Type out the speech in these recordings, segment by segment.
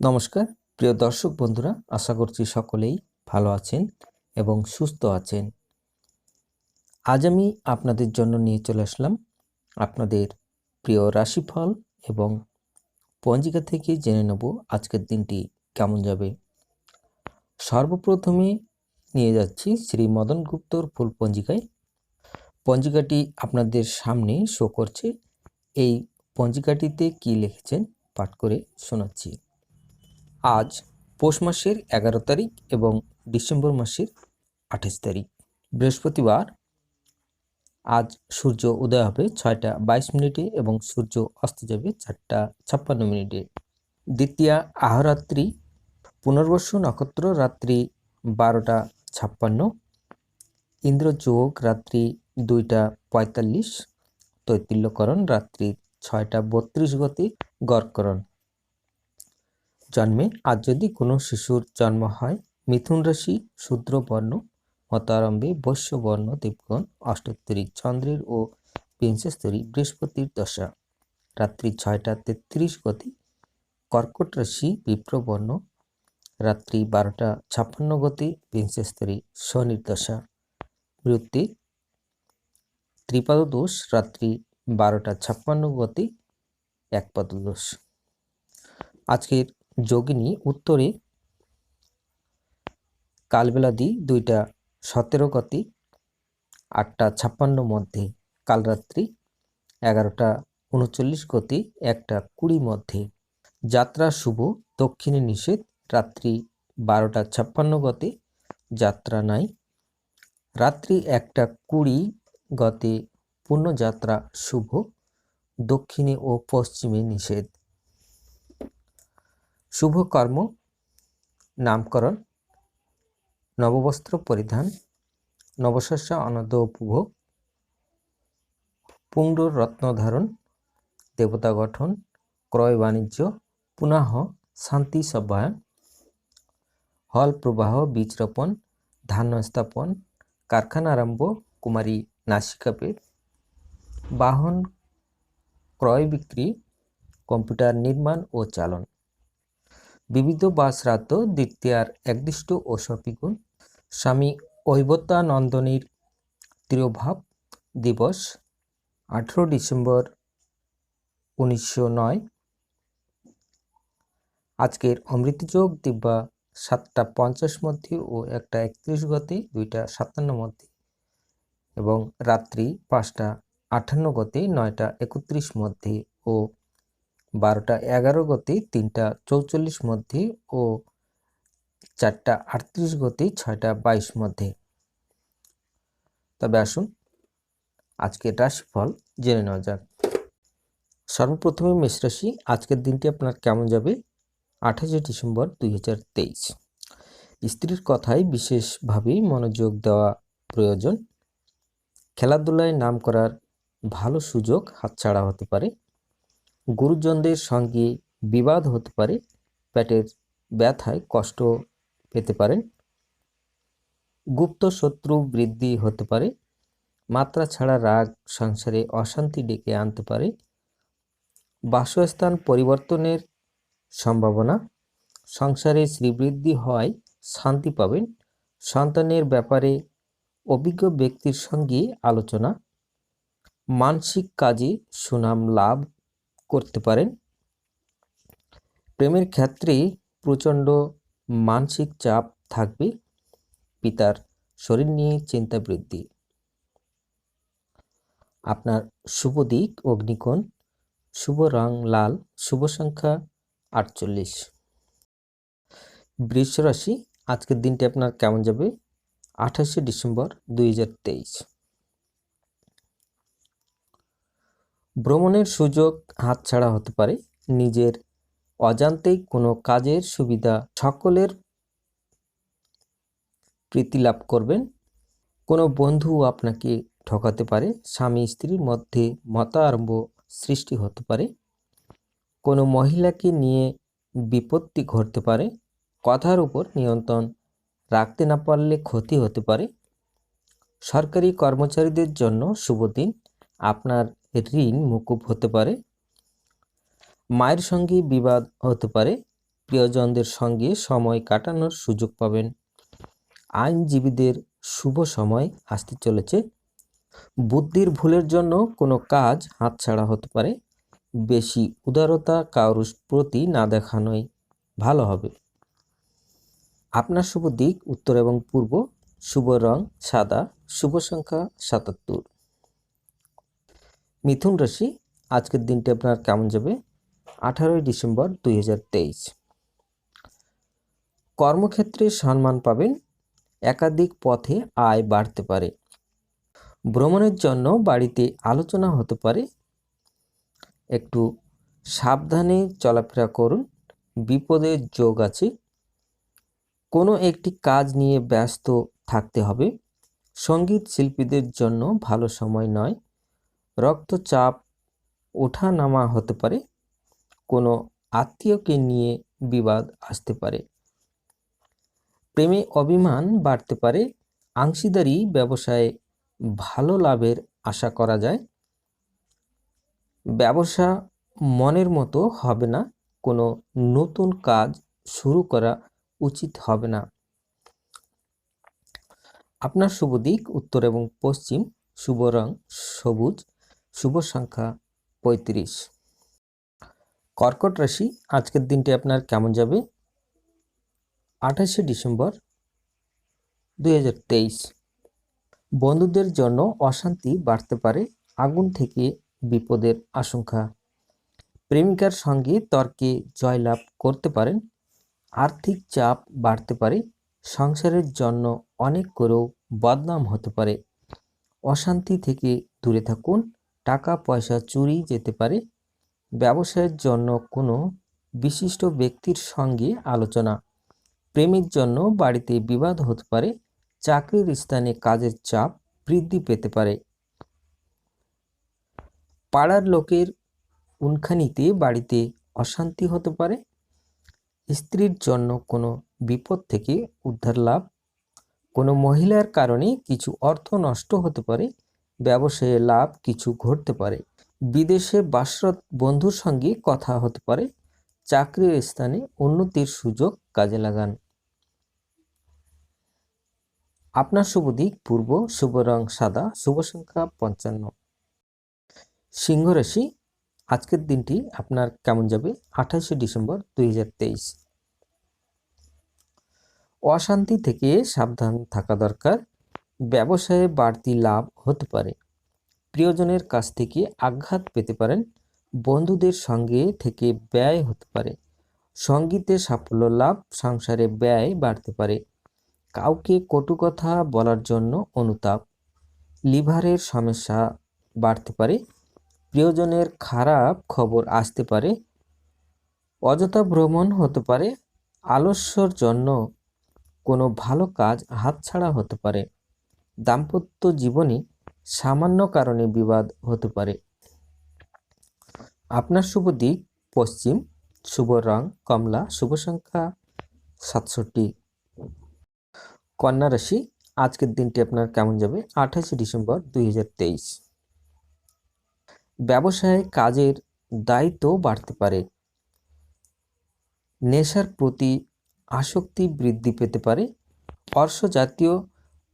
নমস্কার, প্রিয় দর্শক বন্ধুরা, আশা করছি সকলেই ভালো আছেন এবং সুস্থ আছেন। আজ আমি আপনাদের জন্য নিয়ে চলে আসলাম আপনাদের প্রিয় রাশিফল এবং পঞ্জিকা থেকে জেনে নেব আজকের দিনটি কেমন যাবে। সর্বপ্রথমে নিয়ে যাচ্ছি শ্রী মদন গুপ্তর ফুল পঞ্জিকায়। পঞ্জিকাটি আপনাদের সামনে শো করছে। এই পঞ্জিকাটিতে কি লিখেছেন পাঠ করে শোনাচ্ছি। আজ পৌষ মাসের এগারো তারিখ এবং ডিসেম্বর মাসের আঠাশ তারিখ। বৃহস্পতিবার আজ সূর্য উদয় হবে ছয়টা বাইশ মিনিটে এবং সূর্য অস্ত যাবে চারটা ছাপ্পান্ন মিনিটে। দ্বিতীয়া আহরাত্রি পুনর্বসু নক্ষত্র রাত্রি বারোটা ছাপ্পান্ন। ইন্দ্রযোগ রাত্রি দুইটা পঁয়তাল্লিশ। তৈতিল্যকরণ রাত্রি ছয়টা বত্রিশ গতি গড়করণ। জন্মে আজ যদি কোনো শিশুর জন্ম হয়, মিথুন রাশি শূদ্র বর্ণ, মতারম্ভে বৈশ্য বর্ণ, দেবগণ অষ্টোত্তরী চন্দ্রের ও বিংশস্তরী বৃহস্পতির দশা। রাত্রি ছয়টা তেত্রিশ গতি, কর্কট রাশি বিপ্রবর্ণ রাত্রি বারোটা ছাপ্পান্ন গতি, বিংশস্তরী শনির দশা। মৃত্যু ত্রিপাদ দোষ রাত্রি বারোটা ছাপ্পান্ন গতি একপাদ দোষ আজকের যোগিনী উত্তরে কালবেলাদি দুইটা সতেরো গতি, আটটা ছাপ্পান্ন মধ্যে, কালরাত্রি এগারোটা উনচল্লিশ গতি, একটা কুড়ি মধ্যে। যাত্রা শুভ, দক্ষিণে নিষেধ, রাত্রি বারোটা ছাপ্পান্ন গতে, যাত্রা নাই। রাত্রি একটা কুড়ি গতে পূর্ণযাত্রা শুভ, দক্ষিণে ও পশ্চিমে নিষেধ। শুভ কর্ম নামকরণ, নববস্ত্র পরিধান, নবশস্য আনন্দ উপভোগ পুণ্ড রত্ন ধারণ, দেবতা গঠন, ক্রয় বাণিজ্য পুনঃ শান্তি সভ্যায়ন হল প্রবাহ, বীজ রোপণ, ধান্য স্থাপন, কারখানা আরম্ভ, কুমারী নাসিকাপের বাহন ক্রয় বিক্রি, কম্পিউটার নির্মাণ ও চালন। বিবিধ বা শ্রাদ্ধ, দ্বিতীয়ার একদিষ্ট ও সপিগুণ। স্বামী ঐবত্যানন্দনীর তিরোভাব দিবস, আঠেরো ডিসেম্বর উনিশশো নয়। আজকের অমৃতযোগ দিব্যা সাতটা পঞ্চাশ মধ্যে ও একটা একত্রিশ গতে, দুইটা সাতান্ন মধ্যে এবং রাত্রি পাঁচটা আটান্ন গতে, নয়টা একত্রিশ মধ্যে ও বারোটা এগারো গতি, তিনটা চৌচল্লিশ মধ্যে ও চারটা আটত্রিশ গতি, ছয়টা বাইশ মধ্যে। তবে আসুন, আজকের রাশিফল জেনে নেওয়া যাক। সর্বপ্রথমে মেষ রাশি, আজকের দিনটি আপনার কেমন যাবে? আঠাশে ডিসেম্বর দুই হাজার তেইশ। স্ত্রীর কথায় বিশেষভাবে মনোযোগ দেওয়া প্রয়োজন। খেলাধুলায় নাম করার ভালো সুযোগ হাতছাড়া হতে পারে। গুরুজনদের সঙ্গে বিবাদ হতে পারে, পেটের ব্যথায় কষ্ট পেতে পারেন, গুপ্ত শত্রু বৃদ্ধি হতে পারে, মাত্রা ছাড়া রাগ, সংসারে অশান্তি ডেকে আনতে পারে, বাসস্থান পরিবর্তনের সম্ভাবনা, সংসারে শ্রীবৃদ্ধি হয় শান্তি পাবেন, সন্তানের ব্যাপারে অভিজ্ঞ ব্যক্তির সঙ্গে আলোচনা, মানসিক কাজে সুনাম লাভ করতে পারেন। প্রেমের ক্ষেত্রে প্রচণ্ড মানসিক চাপ থাকবে, পিতার শরীর নিয়ে চিন্তা বৃদ্ধি। আপনার শুভ দিক, অগ্নিকোণ, শুভ রং লাল, শুভ সংখ্যা আটচল্লিশ। বৃষ রাশি আজকের দিনটি আপনার কেমন যাবে? আঠাশে ডিসেম্বর দুই হাজার তেইশ হাজার তেইশ ভ্রমণের সুযোগ হাতছাড়া হতে পারে। নিজের অজান্তেই কোনো কাজের সুবিধা সকলের প্রীতি লাভ করবেন। কোনো বন্ধু আপনাকে ঠকাতে পারে। স্বামী, স্ত্রীর মধ্যে মতারম্ভ সৃষ্টি হতে পারে। কোনো মহিলাকে নিয়ে বিপত্তি ঘটতে পারে। কথার উপর নিয়ন্ত্রণ রাখতে না পারলে ক্ষতি হতে পারে। সরকারি কর্মচারীদের জন্য শুভ দিন। আপনার ঋণ মুকুব হতে পারে। মায়ের সঙ্গে বিবাদ হতে পারে। প্রিয়জনদের সঙ্গে সময় কাটানোর সুযোগ পাবেন। আইনজীবীদের শুভ সময় আসতে চলেছে। বুদ্ধির ভুলের জন্য কোনো কাজ হাতছাড়া হতে পারে। বেশি উদারতা কারুর প্রতি না দেখানোই ভালো হবে। আপনার শুভ দিক, উত্তর এবং পূর্ব, শুভ রং সাদা, শুভ সংখ্যা সাতাত্তর। মিথুন রাশি, আজকের দিনটি আপনার কেমন যাবে? আঠারোই ডিসেম্বর দুই হাজার তেইশ। কর্মক্ষেত্রে সম্মান পাবেন, একাধিক পথে আয় বাড়তে পারে। ভ্রমণের জন্য বাড়িতে আলোচনা হতে পারে। একটু সাবধানে চলাফেরা করুন, বিপদের যোগ আছে। কোনো একটি কাজ নিয়ে ব্যস্ত থাকতে হবে। সংগীত শিল্পীদের জন্য ভালো সময় নয়। রক্তচাপ ওঠা নামা হতে পারে, কোনো আত্মীয়কে নিয়ে বিবাদ আসতে পারে। প্রেমে অভিমান বাড়তে পারে, অংশীদারি ব্যবসায় ভালো লাভের আশা করা যায়। ব্যবসা মনের মতো হবে না, কোনো নতুন কাজ শুরু করা উচিত হবে না। আপনার শুভ দিক, উত্তর এবং পশ্চিম, শুভ রং, সবুজ। শুভ সংখ্যা পঁয়ত্রিশ। কর্কট রাশি, আজকের দিনটি আপনার কেমন যাবে? আঠাশে ডিসেম্বর দু হাজার তেইশ। বন্ধুদের জন্য অশান্তি বাড়তে পারে, আগুন থেকে বিপদের আশঙ্কা। প্রেমিকার সঙ্গে তর্কে জয়লাভ করতে পারেন, আর্থিক চাপ বাড়তে পারে, সংসারের জন্য অনেক করেও বদনাম হতে পারে। অশান্তি থেকে দূরে থাকুন টাকা পয়সা চুরি যেতে পারে। ব্যবসায়ের জন্য কোনো বিশিষ্ট ব্যক্তির সঙ্গে আলোচনা। প্রেমের জন্য বাড়িতে বিবাদ হতে পারে। চাকরির স্থানে কাজের চাপ বৃদ্ধি পেতে পারে। পাড়ার লোকের উনখানিতে বাড়িতে অশান্তি হতে পারে। স্ত্রীর জন্য কোনো বিপদ থেকে উদ্ধার লাভ। কোনো মহিলার কারণে কিছু অর্থ নষ্ট হতে পারে। ব্যবসায়ে লাভ কিছু ঘটতে পারে। বিদেশে বাসরত বন্ধুর সঙ্গে কথা হতে পারে। চাকরির স্থানে উন্নতির সুযোগ কাজে লাগান। আপনার শুভ দিক, পূর্ব শুভ রং সাদা, শুভ সংখ্যা পঞ্চান্ন। সিংহ রাশি, আজকের দিনটি আপনার কেমন যাবে? আঠাশে ডিসেম্বর দুই হাজার তেইশ। অশান্তি থেকে সাবধান থাকা দরকার। ব্যবসায়ে বাড়তি লাভ হতে পারে। প্রিয়জনের কাছ থেকে আঘাত পেতে পারেন, বন্ধুদের সঙ্গে থেকে ব্যয় হতে পারে। সঙ্গীতে সাফল্য লাভ, সংসারে ব্যয় বাড়তে পারে। কাউকে কটু কথা বলার জন্য অনুতাপ। লিভারের সমস্যা বাড়তে পারে। প্রিয়জনের খারাপ খবর আসতে পারে। অযথা ভ্রমণ হতে পারে। আলস্যর জন্য কোনো ভালো কাজ হাতছাড়া হতে পারে। দাম্পত্য জীবনে সামান্য কারণে বিবাদ হতে পারে। আপনার শুভ দিক, পশ্চিম, শুভ রং, কমলা, শুভ সংখ্যা সাতষট্টি। কন্যা রাশি, আজকের দিনটি আপনার কেমন যাবে? আঠাশে ডিসেম্বর দুই হাজার তেইশ। ব্যবসায় কাজের দায়িত্ব বাড়তে পারে। নেশার প্রতি আসক্তি বৃদ্ধি পেতে পারে। অর্শ জাতীয়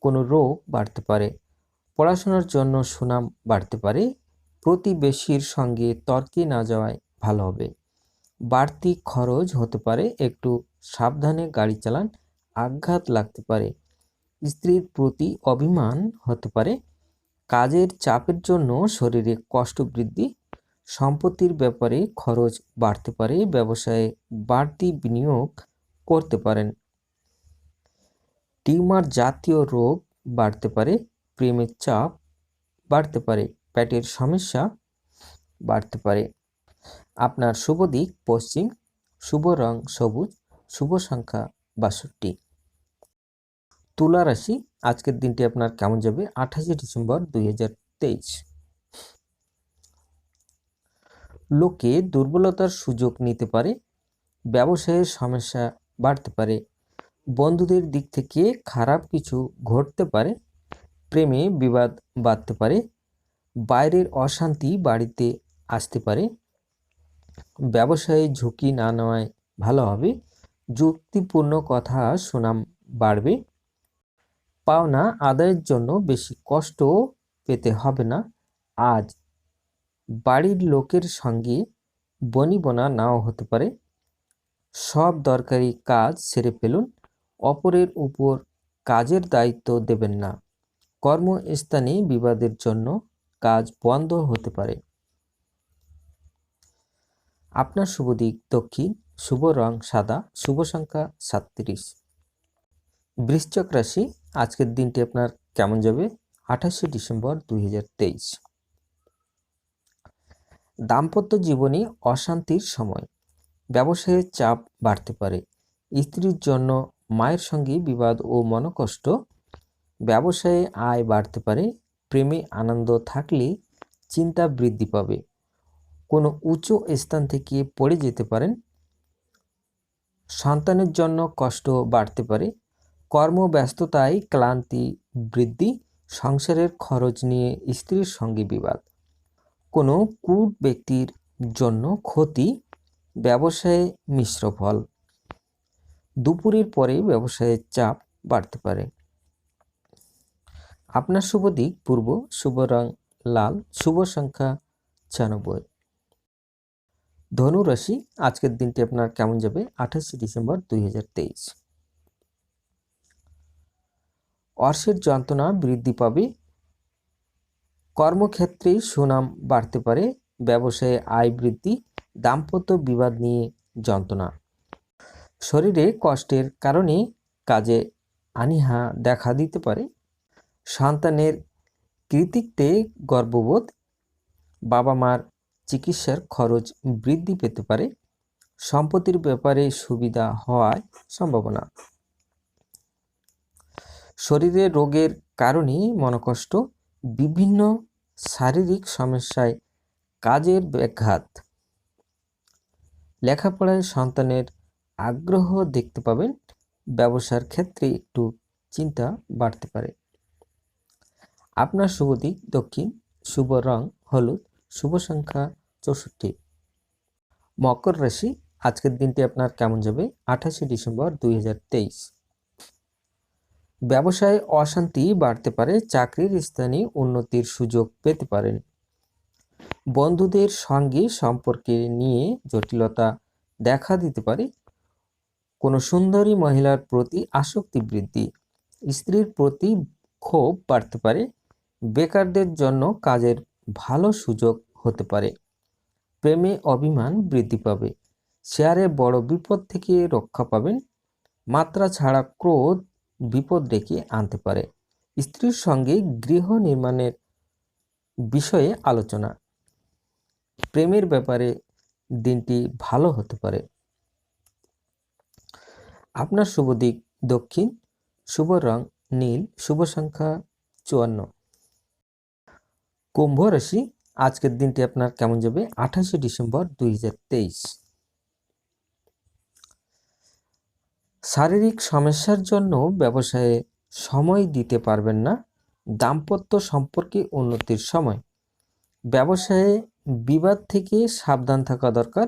কোনো রোগ বাড়তে পারে। পড়াশোনার জন্য সুনাম বাড়তে পারে। প্রতিবেশীর সঙ্গে তর্কে না যাওয়ায় ভালো হবে। বাড়তি খরচ হতে পারে। একটু সাবধানে গাড়ি চালান আঘাত লাগতে পারে। স্ত্রীর প্রতি অভিমান হতে পারে। কাজের চাপের জন্য শরীরে কষ্ট বৃদ্ধি, সম্পত্তির ব্যাপারে খরচ বাড়তে পারে। ব্যবসায়ে বাড়তি বিনিয়োগ করতে পারেন। টিউমার জাতীয় রোগ বাড়তে পারে, প্রেমের চাপ বাড়তে পারে, পেটের সমস্যা বাড়তে পারে। আপনার শুভ দিক পশ্চিম, শুভ রং সবুজ, শুভ সংখ্যা বাষট্টি। তুলা রাশি, আজকের দিনটি আপনার কেমন যাবে? আঠাশে ডিসেম্বর দুই হাজার তেইশ। লোকে দুর্বলতার সুযোগ নিতে পারে, ব্যবসায়ের সমস্যা বাড়তে পারে বন্ধুদের দিক থেকে খারাপ কিছু ঘটতে পারে, প্রেমে বিবাদ বাড়তে পারে, বাইরের অশান্তি বাড়িতে আসতে পারে, ব্যবসায়ে ঝুঁকি না নেওয়ায় ভালো হবে, যুক্তিপূর্ণ কথা সুনাম বাড়বে, পাওনা আদায়ের জন্য বেশি কষ্ট পেতে হবে না, আজ বাড়ির লোকের সঙ্গে বনিবনা নাও হতে পারে, সব দরকারি কাজ সেরে ফেলুন অপরের উপর কাজের দায়িত্ব দেবেন না। কর্মস্থানে বিবাদের জন্য কাজ বন্ধ হতে পারে। আপনার শুভ দিক দক্ষিণ, শুভ রং সাদা, শুভ সংখ্যা সাতত্রিশ। বৃশ্চিক রাশি, আজকের দিনটি আপনার কেমন যাবে? আঠাশে ডিসেম্বর দুই হাজার তেইশ। দাম্পত্য জীবনে অশান্তির সময়, ব্যবসায়ের চাপ বাড়তে পারে। স্ত্রীর জন্য মায়ের সঙ্গে বিবাদ ও মনকষ্ট, ব্যবসায়ে আয় বাড়তে পারে, প্রেমে আনন্দ থাকলে চিন্তা বৃদ্ধি পাবে। কোনো উঁচু স্থান থেকে পড়ে যেতে পারেন। সন্তানের জন্য কষ্ট বাড়তে পারে। কর্মব্যস্ততায় ক্লান্তি বৃদ্ধি, সংসারের খরচ নিয়ে স্ত্রীর সঙ্গে বিবাদ। কোনো কূট ব্যক্তির জন্য ক্ষতি, ব্যবসায়ে মিশ্র ফল। দুপুরের পরে ব্যবসায়ের চাপ বাড়তে পারে। আপনার শুভ দিক, পূর্ব শুভ রং লাল, শুভ সংখ্যা ছিয়ানব্বই। ধনু রাশি, আজকের দিনটি আপনার কেমন যাবে? আঠাশে ডিসেম্বর দুই হাজার তেইশ। অর্শের যন্ত্রণা বৃদ্ধি পাবে। কর্মক্ষেত্রে সুনাম বাড়তে পারে। ব্যবসায়ে আয় বৃদ্ধি। দাম্পত্য বিবাদ নিয়ে যন্ত্রণা। শরীরে কষ্টের কারণে কাজে আনিহা দেখা দিতে পারে। সন্তানের কৃতিত্বে গর্ববোধ বাবা মার চিকিৎসার খরচ বৃদ্ধি পেতে পারে। সম্পত্তির ব্যাপারে সুবিধা হওয়ার সম্ভাবনা। শরীরে রোগের কারণে মনকষ্ট, বিভিন্ন শারীরিক সমস্যায় কাজের ব্যাঘাত। লেখাপড়ায় সন্তানের আগ্রহ দেখতে পাবেন, ব্যবসার ক্ষেত্রে একটু চিন্তা বাড়তে পারে। আপনার শুভ দিক, দক্ষিণ, শুভ রং, হলুদ, শুভ সংখ্যা চৌষট্টি। মকর রাশি, আজকের দিনটি আপনার কেমন যাবে? আঠাশে ডিসেম্বর দুই হাজার তেইশ। ব্যবসায় অশান্তি বাড়তে পারে, চাকরির স্থানে উন্নতির সুযোগ পেতে পারেন। বন্ধুদের সঙ্গে সম্পর্কে নিয়ে জটিলতা দেখা দিতে পারে কোনো সুন্দরী মহিলার প্রতি আসক্তি বৃদ্ধি। স্ত্রীর প্রতি ক্ষোভ বাড়তে পারে। বেকারদের জন্য কাজের ভালো সুযোগ হতে পারে। প্রেমে অভিমান বৃদ্ধি পাবে। শেয়ারে বড় বিপদ থেকে রক্ষা পাবেন। মাত্রা ছাড়া ক্রোধ বিপদ ডেকে আনতে পারে। স্ত্রীর সঙ্গে গৃহ নির্মাণের বিষয়ে আলোচনা। প্রেমের ব্যাপারে দিনটি ভালো হতে পারে। আপনার শুভ দিক দক্ষিণ, শুভ রং নীল, শুভ সংখ্যা চুয়ান্ন। কুম্ভ রাশি, আজকের দিনটি আপনার কেমন যাবে? আঠাশে ডিসেম্বর দুই হাজার তেইশ। শারীরিক সমস্যার জন্য ব্যবসায়ে সময় দিতে পারবেন না। দাম্পত্য সম্পর্কে উন্নতির সময়। ব্যবসায়ে বিবাদ থেকে সাবধান থাকা দরকার।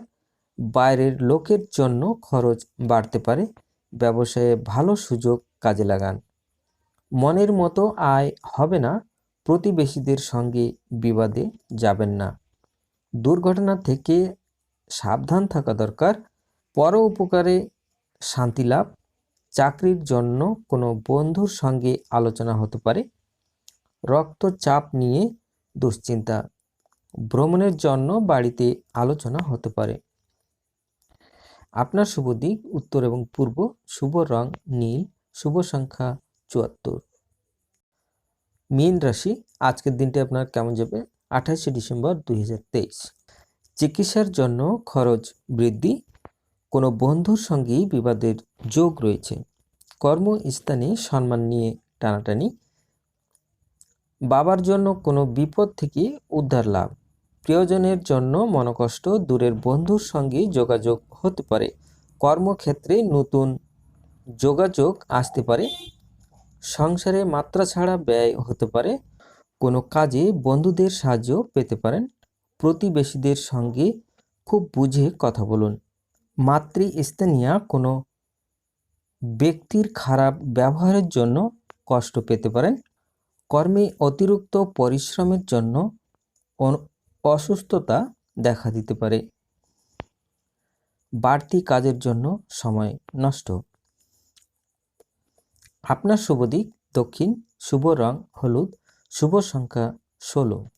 বাইরের লোকের জন্য খরচ বাড়তে পারে। ব্যবসায়ে ভালো সুযোগ কাজে লাগান। মনের মতো আয় হবে না, প্রতিবেশীদের সঙ্গে বিবাদে যাবেন না। দুর্ঘটনা থেকে সাবধান থাকা দরকার। পর উপকারে শান্তি লাভ। চাকরির জন্য কোনো বন্ধুর সঙ্গে আলোচনা হতে পারে। রক্তচাপ নিয়ে দুশ্চিন্তা। ভ্রমণের জন্য বাড়িতে আলোচনা হতে পারে। আপনার শুভ দিক, উত্তর এবং পূর্ব, শুভ রং, নীল, শুভ সংখ্যা চুয়াত্তর। মীন রাশি, আজকের দিনটি আপনার কেমন যাবে? আঠাশে ডিসেম্বর দুই হাজার তেইশ। চিকিৎসার জন্য খরচ বৃদ্ধি, কোনো বন্ধুর সঙ্গেই বিবাদের যোগ রয়েছে। কর্মস্থানে সম্মান নিয়ে টানাটানি, বাবার জন্য কোনো বিপদ থেকে উদ্ধার লাভ। প্রিয়জনের জন্য মনকষ্ট দূরের বন্ধুর সঙ্গে যোগাযোগ হতে পারে। কর্মক্ষেত্রে নতুন যোগাযোগ আসতে পারে। সংসারে মাত্রা ছাড়া ব্যয় হতে পারে। কোনো কাজে বন্ধুদের সাহায্য পেতে পারেন। প্রতিবেশীদের সঙ্গে খুব বুঝে কথা বলুন। মাতৃস্থানীয় কোনো ব্যক্তির খারাপ ব্যবহারের জন্য কষ্ট পেতে পারেন। কর্মে অতিরিক্ত পরিশ্রমের জন্য অসুস্থতা দেখা দিতে পারে। বাড়তি কাজের জন্য সময় নষ্ট। আপনার শুভ দিক দক্ষিণ, শুভ রং হলুদ, শুভ সংখ্যা ষোলো।